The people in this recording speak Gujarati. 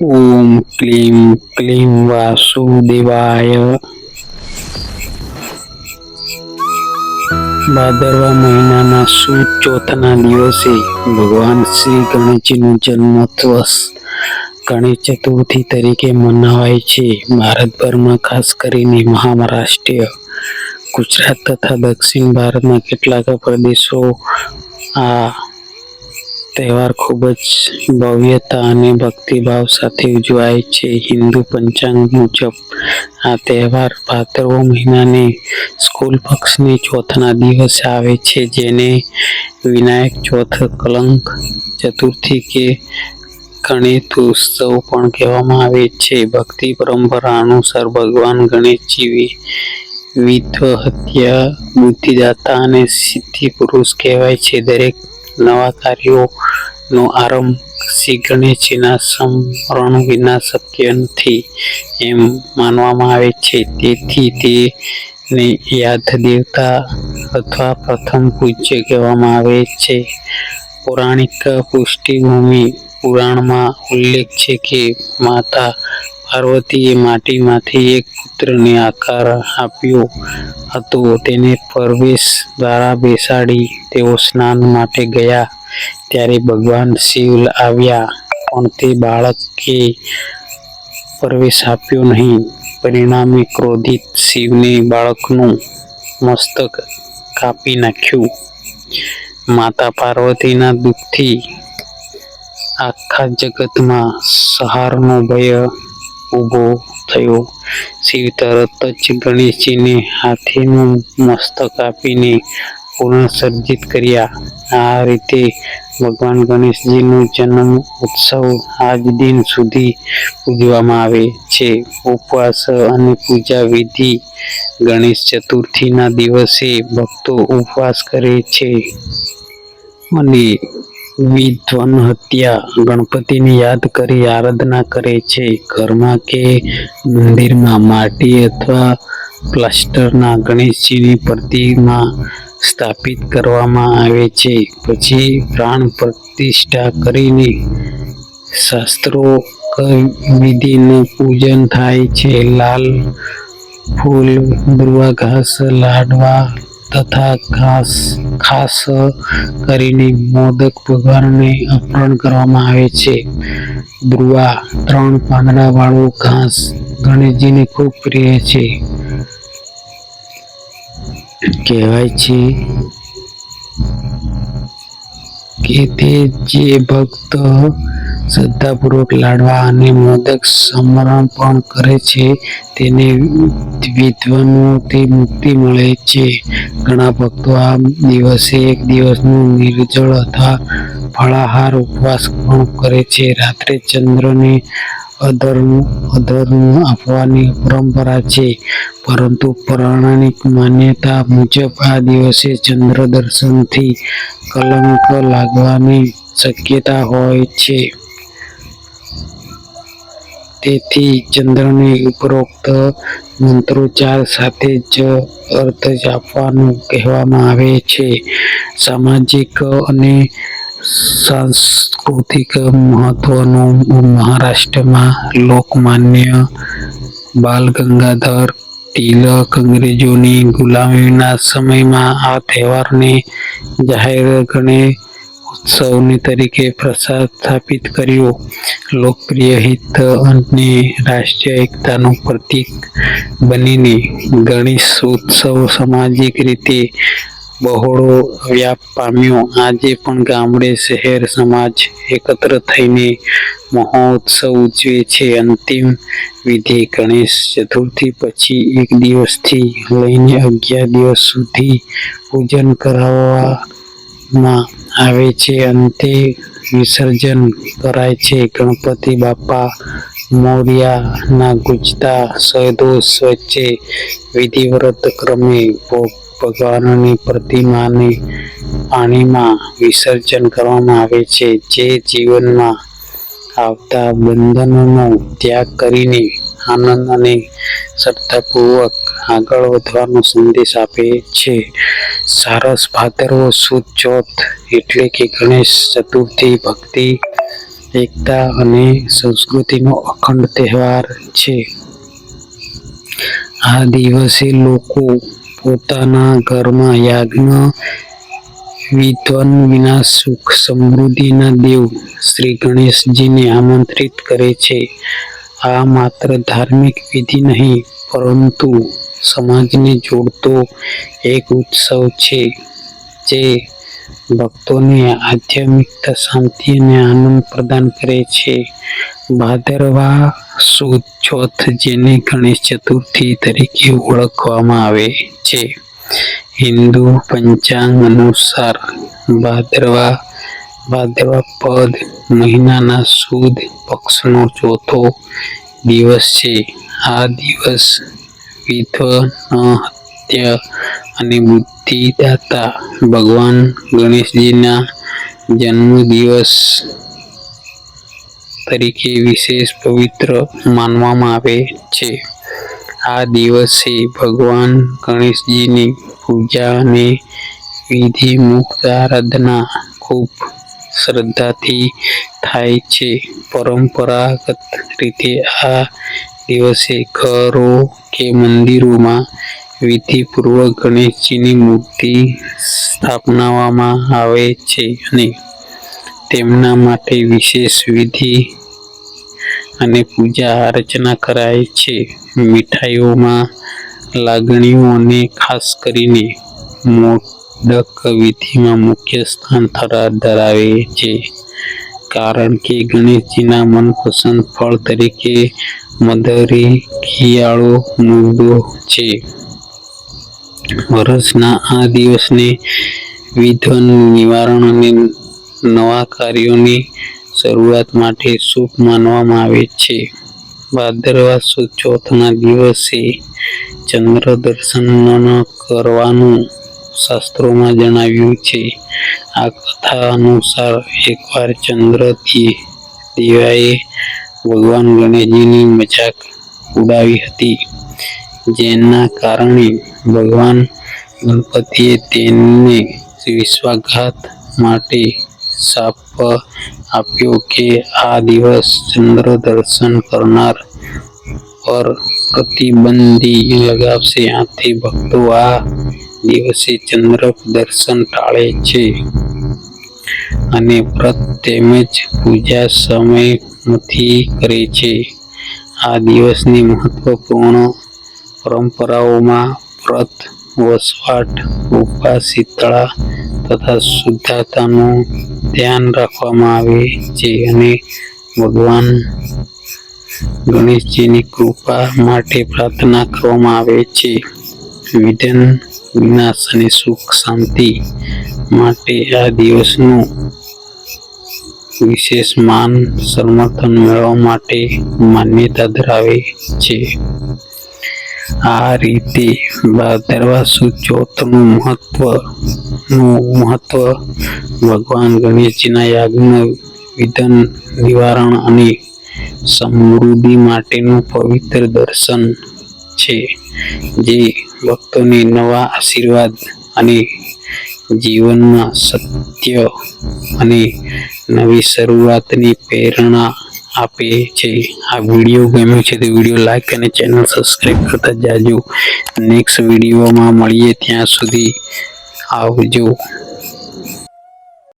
ઓમ ક્લીમ ક્લીમ વાસુદેવાય ભાદરવા મહિનાના સુદ ચોથના દિવસે ભગવાન શ્રી ગણેશજીનો જન્મોત્સવ ગણેશ ચતુર્થી તરીકે મનાવાય છે. ભારતભરમાં ખાસ કરીને મહારાષ્ટ્ર ગુજરાત તથા દક્ષિણ ભારતના કેટલાક પ્રદેશો આ તહેવાર ખૂબ જ ભવ્યતા અને ભક્તિભાવ સાથે ઉજવાય છે. હિન્દુ પંચાંગ મુજબ આ તહેવાર ભાદરવો મહિનાની સ્કૂલ પક્ષની ચોથના દિવસે આવે છે, જેને વિનાયક ચોથ કલંક ચતુર્થી કે ગણેશ ઉત્સવ પણ કહેવામાં આવે છે. ભક્તિ પરંપરા અનુસાર ભગવાન ગણેશજી વિધ્વ હત્યા બુદ્ધિદાતા અને સિદ્ધિ પુરુષ કહેવાય છે. દરેક નવા કાર્યોનો આરંભ શ્રી ગણેશજીના સ્મરણ વિના શક્ય નથી એમ માનવામાં આવે છે. તેથી તેને યાદ દેવતા અથવા પ્રથમ પૂજ્ય કહેવામાં આવે છે. પૌરાણિક પૃષ્ઠભૂમિ પુરાણમાં ઉલ્લેખ છે કે માતા પાર્વતીએ માટીમાંથી એક પુત્રને આકાર આપ્યો હતો. તેને પરવેશ દ્વારા બેસાડી તેઓ સ્નાન માટે ગયા. ત્યારે ભગવાન શિવ આવ્યા, પણ તે બાળકે પ્રવેશ આપ્યો નહીં. પરિણામે ક્રોધિત શિવને બાળકનું મસ્તક કાપી નાખ્યું. માતા પાર્વતીના દુઃખથી આખા જગતમાં સહારનો ભય ઊભો થયો. શિવ તરત જ ગણેશજીને હાથીનું મસ્તક આપીને પુનઃસર્જિત કર્યા. આ રીતે ભગવાન ગણેશજીનો જન્મ ઉત્સવ આજ દિન સુધી ઉજવવામાં આવે છે. ઉપવાસ અને પૂજા વિધિ ગણેશ ચતુર્થીના દિવસે ભક્તો ઉપવાસ કરે છે. અને વિદ્વન હત્યા. ગણપતિને યાદ કરી આરાધના કરે છે. ઘરમાં કે મંદિરમાં માટી અથવા પ્લાસ્ટરના ગણેશજીની પ્રતિમા સ્થાપિત કરવામાં આવે છે. પછી પ્રાણ પ્રતિષ્ઠા કરીને શાસ્ત્રો વિધિનું પૂજન થાય છે. લાલ ફૂલ દુર્વા ઘાસ લાડવા તથા ખાસ ખાસ કરીને મોદક ભગવાનને અર્પણ કરવામાં આવે છે. દુર્વા, ત્રણ પાંદડાવાળું ઘાસ ગણેશજીને ખૂબ પ્રિય છે. કહેવાય છે કે તે જે ભક્ત શ્રદ્ધાપૂર્વક લાડવા અને મોદક સમર્પણ કરે છે, તેને વિદ્વાનોથી મુક્તિ મળે છે. ઘણા ભક્તો આ દિવસે એક દિવસનું નિર્જળ અથવા ફળાહાર ઉપવાસ પણ કરે છે. રાત્રે ચંદ્રને અધરનું અધરનું આપવાની પરંપરા છે. પરંતુ પૌરાણિક માન્યતા મુજબ આ દિવસે ચંદ્ર દર્શનથી કલંક લાગવાની શક્યતા હોય છે. તેથી ચંદ્રને ઉપરોક્ત મંત્રોચ્ચાર સાથે જ અર્થ આપવાનું કહેવામાં આવે છે. સામાજિક અને સાંસ્કૃતિક મહત્વનું મહારાષ્ટ્રમાં લોકમાન્ય બાલ ગંગાધર તિલક અંગ્રેજોની ગુલામીના સમયમાં આ તહેવારને જાહેર ગણેશ ઉત્સવ તરીકે પ્રસ્થાપિત કર્યો. લોકપ્રિય હિત અને રાષ્ટ્રીય એકતાનું પ્રતીક બનીને ગણેશ ઉત્સવ સામાજિક રીતે બહોળો વ્યાપ પામ્યો. આજે પણ ગામડે, શહેર, સમાજ એકત્ર થઈને મહોત્સવ ઉજવે છે. અંતિમ વિધિ ગણેશ ચતુર્થી પછી એક દિવસથી લઈને અગિયાર દિવસ સુધી પૂજન કરવામાં આવે છે અંતે વિસર્જન કરાય છે. ગણપતિ બાપા, મોર્યાના ગુજતા જયઘોષ વચ્ચે વિધિવ્રત ક્રમે ભગવાનની પ્રતિમાને પાણીમાં વિસર્જન કરવામાં આવે છે. જે જીવનમાં આવતા બંધનોનો ત્યાગ કરીને આનંદ અને શ્રદ્ધાપૂર્વક આગળ વધવાનો સંદેશ આપે છે. સારસ ભાદરવો સુદ ચોથ એટલે કે ગણેશ ચતુર્થી, ભક્તિ, એકતા અને સંસ્કૃતિનો અખંડ તહેવાર છે. આ દિવસે લોકો પોતાના ઘરમાં યાજ્ઞ વિધ્વન વિના સુખ સમૃદ્ધિના દેવ શ્રી ગણેશજીને આમંત્રિત કરે છે. આ માત્ર ધાર્મિક વિધિ નહીં પરંતુ સમાજને જોડતો એક ઉત્સવ છે જે ભક્તોને આધ્યાત્મિકતા, શાંતિ અને આનંદ પ્રદાન કરે છે. ભાદરવા સુદ ચોથ, જેને ગણેશ ચતુર્થી તરીકે ઓળખવામાં આવે છે. હિન્દુ પંચાંગ અનુસાર ભાદરવા ભાદરવા પદ મહિનાના સુદ પક્ષનો ચોથો દિવસ છે. આ દિવસ વિઘ્નહર્તા અને બુદ્ધિદાતા ભગવાન ગણેશજીના જન્મદિવસ તરીકે વિશેષ પવિત્ર માનવામાં આવે છે. આ દિવસે ભગવાન ગણેશજીની પૂજા અને વિધિ મુક્ત આરાધના ખૂબ શ્રદ્ધાથી થાય છે. પરંપરાગત રીતે આ દિવસે ઘરો કે મંદિરોમાં વિધિપૂર્વક ગણેશજીની મૂર્તિ સ્થાપનાવામાં આવે છે અને તેમના માટે વિશેષ વિધિ અને પૂજા અર્ચના કરાય છે. મીઠાઈઓમાં લાગણીઓ અને ખાસ કરીને મોદક વિધિમાં મુખ્ય સ્થાન ધરાવે છે. કારણ કે ગણેશજીના મનપસંદ ફળ તરીકે મધરી કિયાળો મુદ્દો છે. વર્ષના આ દિવસને વિધન નિવારણ અને નવા કાર્યોની શરૂઆત માટે શુભ માનવામાં આવે છે. ભાદરવા સુદ ચોથના દિવસે ચંદ્ર દર્શન કરવાનું શાસ્ત્રોમાં જણાવ્યું છે. આ કથા અનુસાર એકવાર ચંદ્ર દેવાએ ભગવાન ગણેશજીની મજાક ઉડાવી હતી. જેના કારણે ભગવાન ગણપતિએ તેમને વિશ્વાઘાત માટે શાપ આપ્યો કે આ દિવસ ચંદ્ર દર્શન કરનાર પર પ્રતિબંધી લગાવશે. આથી ભક્તો આ દિવસે ચંદ્ર દર્શન ટાળે છે. અને વ્રત તેમજ પૂજા સમયમથી કરે છે. આ દિવસની મહત્વપૂર્ણ પરંપરાઓમાં વ્રત, વસવાટ ઉપવાસ શીતળા તથા શુદ્ધતાનું ધ્યાન રાખવામાં આવે છે અને ભગવાન ગણેશજીની કૃપા માટે પ્રાર્થના કરવામાં આવે છે. વિધન, વિનાશ અને સુખ શાંતિ માટે આ દિવસનું વિશેષ માન સમર્થન મેળવવા માટે માન્યતા ધરાવે છે. આ રીતે ભાદરવા સુદ ચોથનું મહત્વ મહત્વ ભગવાન ગણેશજીના યાગનું વિધન નિવારણ અને સમૃદ્ધિ માટેનું પવિત્ર દર્શન છે, જે ભક્તોને નવા આશીર્વાદ અને જીવનમાં સત્ય અને નવી શરૂઆતની પ્રેરણા આપે છે. આ વીડિયો ગમ્યો છે તો વીડિયો લાઈક અને ચેનલ સબસ્ક્રાઈબ કરતા જાજો. નેક્સ્ટ વિડીયોમાં મળીએ ત્યાં સુધી આવજો.